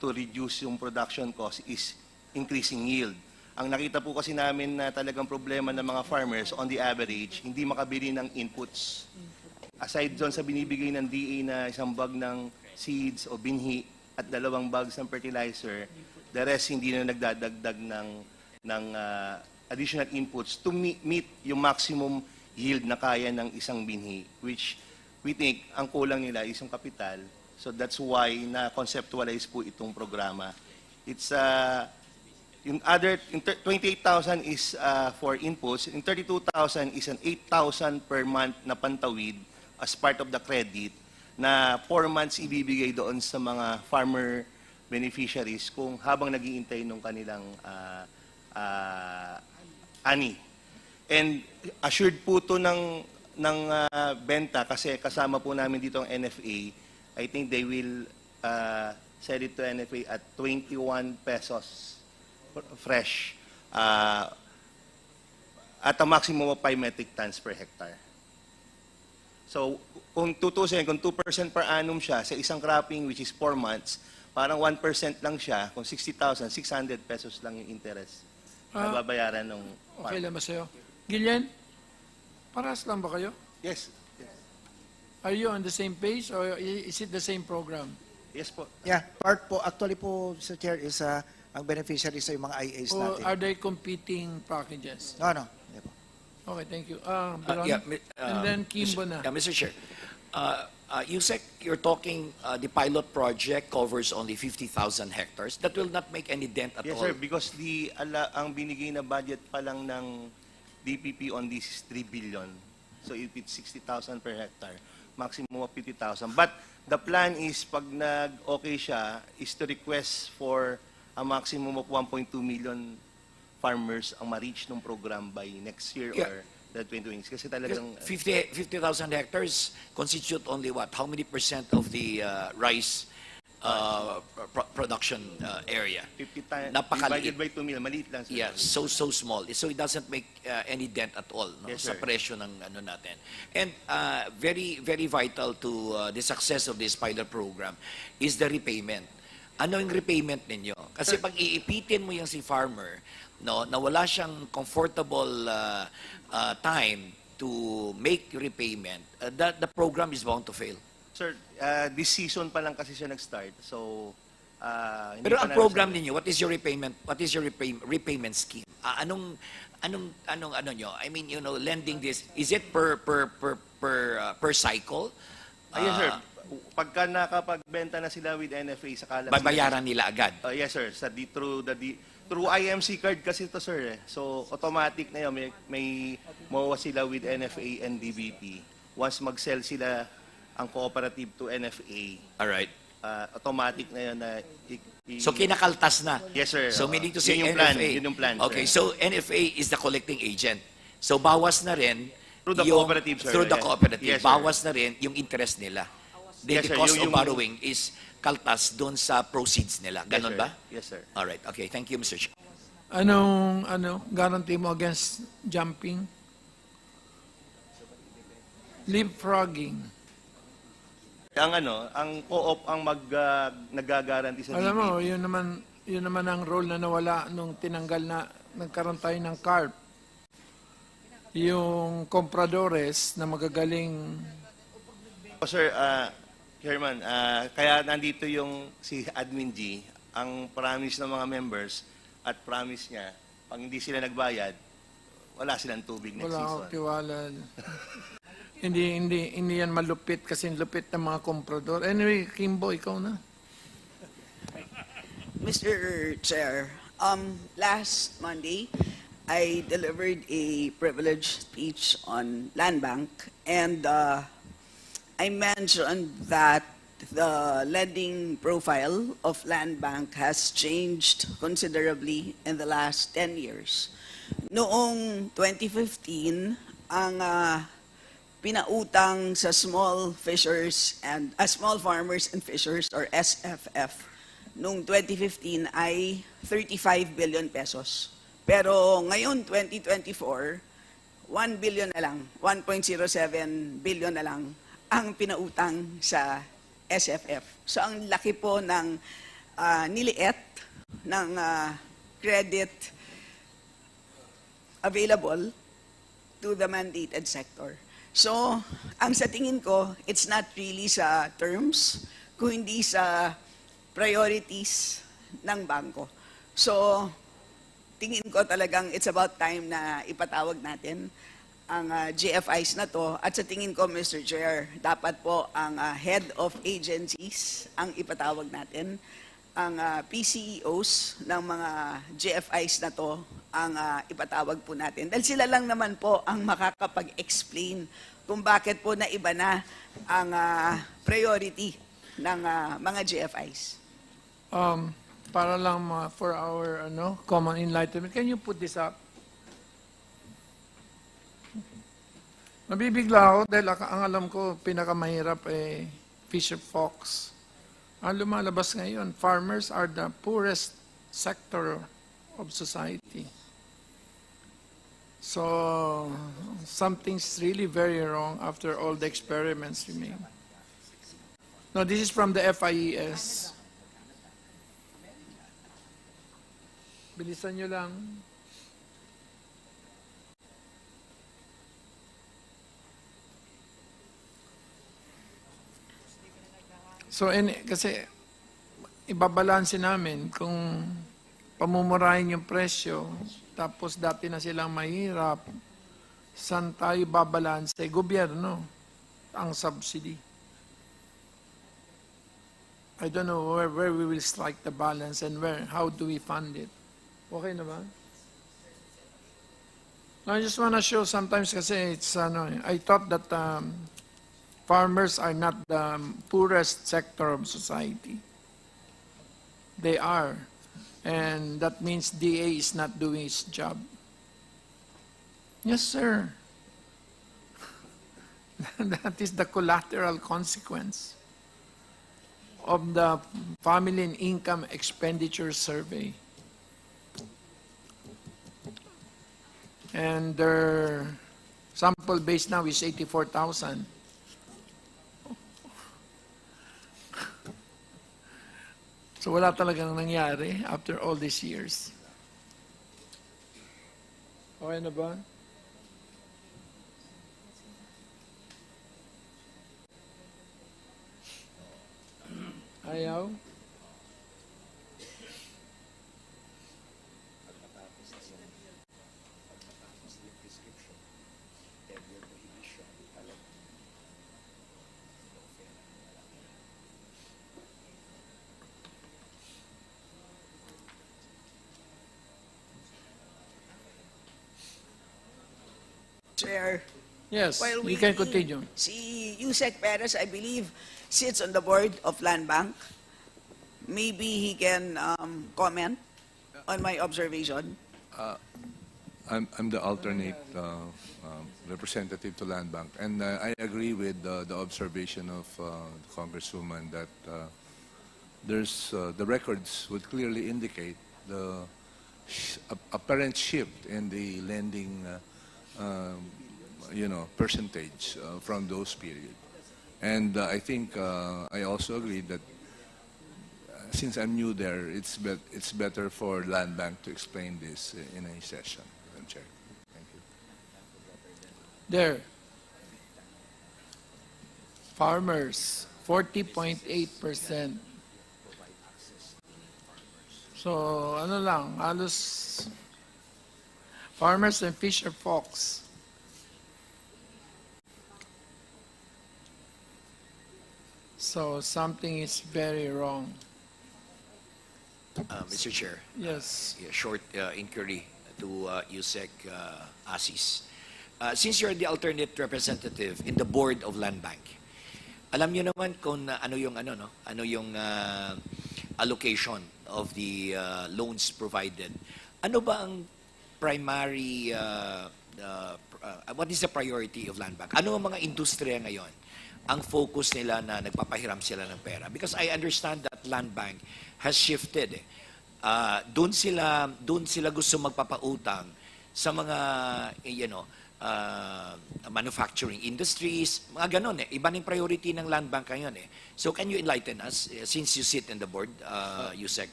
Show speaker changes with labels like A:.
A: to reduce yung production cost is increasing yield. Ang nakita po kasi namin na talagang problema ng mga farmers on the average, hindi makabili ng inputs. Aside doon sa binibigay ng DA na isang bag ng seeds o binhi at dalawang bags ng fertilizer, the rest hindi na nagdadagdag ng, ng ah, additional inputs to meet yung maximum yield na kaya ng isang binhi, which we think ang kulang nila is yung kapital. So that's why na-conceptualize po itong programa. It's uh, yung other, yung thir- 28,000 is uh, for inputs. Yung 32,000 is an 8,000 per month na pantawid as part of the credit na 4 months ibibigay doon sa mga farmer beneficiaries kung habang nagiintay nung kanilang uh, uh, ani. And assured po to ng, ng uh, benta kasi kasama po namin dito ang NFA. I think they will uh, sell it to NFA at 21 pesos fr- fresh uh, at a maximum of 5 metric tons per hectare. So, kung tutusin, kung 2% per annum siya sa isang cropping which is 4 months, parang 1% lang siya, kung 60,000, 600 pesos lang yung interest na
B: Ah.
A: babayaran ng
B: Okay lang ba sa'yo? Gillian, paras lang ba kayo?
A: Yes.
B: Are you on the same page or is it the same program?
A: Yes po.
C: Yeah, part po, actually po, Sir Chair, is uh, ang beneficiary sa yung mga IAs
B: Or
C: natin.
B: are they competing packages?
C: No, no. Hindi po.
B: Okay, thank you. Uh,
D: Uh,
B: Baron?
D: yeah, mi- uh,
B: and then Kimbo
D: Mr.
B: na.
D: Yeah, Mr. Chair. Uh, uh, Yusek, you're talking, uh, the pilot project covers only 50,000 hectares. That will not make any dent at
A: Yes
D: all.
A: sir, because the ala, ang binigay na budget pa lang ng DPP on this is 3 billion. So if it's 60,000 per hectare, maximum of 50,000. But the plan is pag nag-okay siya, is to request for a maximum of 1.2 million farmers ang ma-reach ng program by next year
D: Yeah.
A: or the 2020. Kasi talagang...
D: 50 50,000 hectares constitute only what? How many percent of the uh, rice uh, pro- production uh, area?
A: 50 times divided by 2 million, maliit lang sir.
D: Yes, so so small. So it doesn't make uh, any dent at all no,
A: Yes,
D: sa
A: sir.
D: presyo ng ano natin. And uh, very very vital to uh, the success of this pilot program is the repayment. Ano yung repayment ninyo? Kasi pag iipitin mo yung si farmer, no, na wala siyang comfortable uh, uh, time to make repayment, uh, that the program is bound to fail.
A: Sir, uh, this season pa lang kasi siya nag-start. So, uh, hindi
D: Pero
A: pa
D: ang program ninyo, what is your repayment? What is your repay, repayment scheme? Ah, anong anong anong ano nyo? I mean, you know, lending this is it per per per per uh, per cycle?
A: Ah, yes, sir.
D: Ah,
A: Pagka nakapagbenta na sila with NFA sa kalat.
D: babayaran nila agad.
A: Uh, yes, sir. Sa di, through the di, through IMC card kasi to, sir. Eh. So, automatic na yun. May, may MOA sila with NFA and DBP. Once mag-sell sila ang cooperative to NFA,
D: All right.
A: uh, automatic na yun na i- i-
D: So kinakaltas na.
A: Yes, sir.
D: So
A: Oo.
D: meaning to say
A: Yun yung
D: NFA.
A: plan. Yun yung plan, sir.
D: Okay, so NFA is the collecting agent. So bawas na rin
A: Through the
D: yung-
A: cooperative, sir.
D: Through the
A: Yes.
D: cooperative.
A: Yes, sir.
D: bawas na rin yung interest nila. The,
A: Yes,
D: the
A: sir.
D: cost
A: Yung-
D: of
A: yung-
D: borrowing is kaltas doon sa proceeds nila.
A: Yes,
D: Ganon
A: sir.
D: ba?
A: Yes, sir.
D: All right. Okay. Thank you, Mr. Chair.
B: Anong ano, guarantee mo against jumping? Leapfrogging.
A: Ang ano, ang co-op ang mag uh, nagagaranti sa
B: Alam mo, yun naman, yun naman ang role na nawala nung tinanggal na nagkaroon tayo ng CARP. Yung compradores na magagaling
A: Oh, sir, uh, Chairman, ah, kaya nandito yung si Admin G, ang promise ng mga members at promise niya, pag hindi sila nagbayad, wala silang tubig next
B: Wala akong
A: season.
B: tiwala. hindi, hindi, hindi yan malupit kasi lupit ng mga komprador. Anyway, Kimbo, ikaw na.
E: Mr. Chair, um, last Monday, I delivered a privileged speech on land bank, and uh, I mentioned that the lending profile of land bank has changed considerably in the last 10 years. Noong 2015, ang uh, pinautang sa small fishers and uh, small farmers and fishers or SFF noong 2015 ay 35 billion pesos. Pero ngayon 2024, 1 billion na lang, 1.07 billion na lang ang pinautang sa SFF. So ang laki po ng ah, niliit ng ah, credit available to the mandated sector. So, ang sa tingin ko, it's not really sa terms, kundi sa priorities ng bangko. So, tingin ko talagang it's about time na ipatawag natin ang ah, GFIs na to. At sa tingin ko, Mr. Chair, dapat po ang ah, head of agencies ang ipatawag natin. Ang ah, PCEOs ng mga GFIs na to ang ah, ipatawag po natin. Dahil sila lang naman po ang makakapag-explain kung bakit po na iba na ang ah, priority ng ah, mga GFIs.
B: Um, para lang ma- for our ano, common enlightenment, can you put this up? Nabibigla ako dahil ang alam ko, pinakamahirap eh, Fisher Fox. Ang lumalabas ngayon, farmers are the poorest sector of society. So, something's really very wrong after all the experiments we made. No, this is from the FIES. Bilisan nyo lang. So, in, kasi ibabalanse namin kung pamumurahin yung presyo, tapos dati na silang mahirap, saan tayo babalanse? Gobyerno, ang subsidy. I don't know where, where we will strike the balance and where, how do we fund it. Okay na ba? I just want to show sometimes kasi it's ano, I thought that um, farmers are not the um, poorest sector of society. They are. And that means DA is not doing its job. Yes, sir. that is the collateral consequence of the Family and Income Expenditure Survey. And their sample base now is 84,000. So wala talagang nangyari after all these years. Okay na ba? Ayaw?
E: Chair.
B: Yes,
E: While
B: you can
E: waiting,
B: continue.
E: Si Yusek Perez, I believe, sits on the board of Land Bank. Maybe he can um, comment on my observation.
F: I'm, I'm the alternate uh, um, representative to Land Bank, and uh, I agree with uh, the observation of uh, the Congresswoman that uh, there's uh, the records would clearly indicate the sh- a- apparent shift in the lending, uh, um, you know, percentage uh, from those periods. And uh, I think uh, I also agree that uh, since I'm new there, it's bet it's better for Land Bank to explain this in a session, Chair. Thank you.
B: There. Farmers, 40.8%. So, ano lang, halos farmers and fisher folks. So, something is very wrong.
D: Uh, Mr. Chair,
B: Yes.
D: yeah, short uh, inquiry to uh, Yusek uh, Asis. Uh, since you're the alternate representative in the board of Land Bank, alam niyo naman kung uh, ano yung ano no, ano yung uh, allocation of the uh, loans provided. Ano ba ang primary uh, uh, uh, what is the priority of Land Bank? Ano ang mga industriya ngayon ang focus nila na nagpapahiram sila ng pera? Because I understand that Land Bank has shifted. Eh. Uh, doon sila doon sila gusto magpapautang sa mga eh, you know uh, manufacturing industries, mga ganon eh. Iba ng priority ng Land Bank ngayon eh. So can you enlighten us, eh, since you sit in the board, uh, Yusek?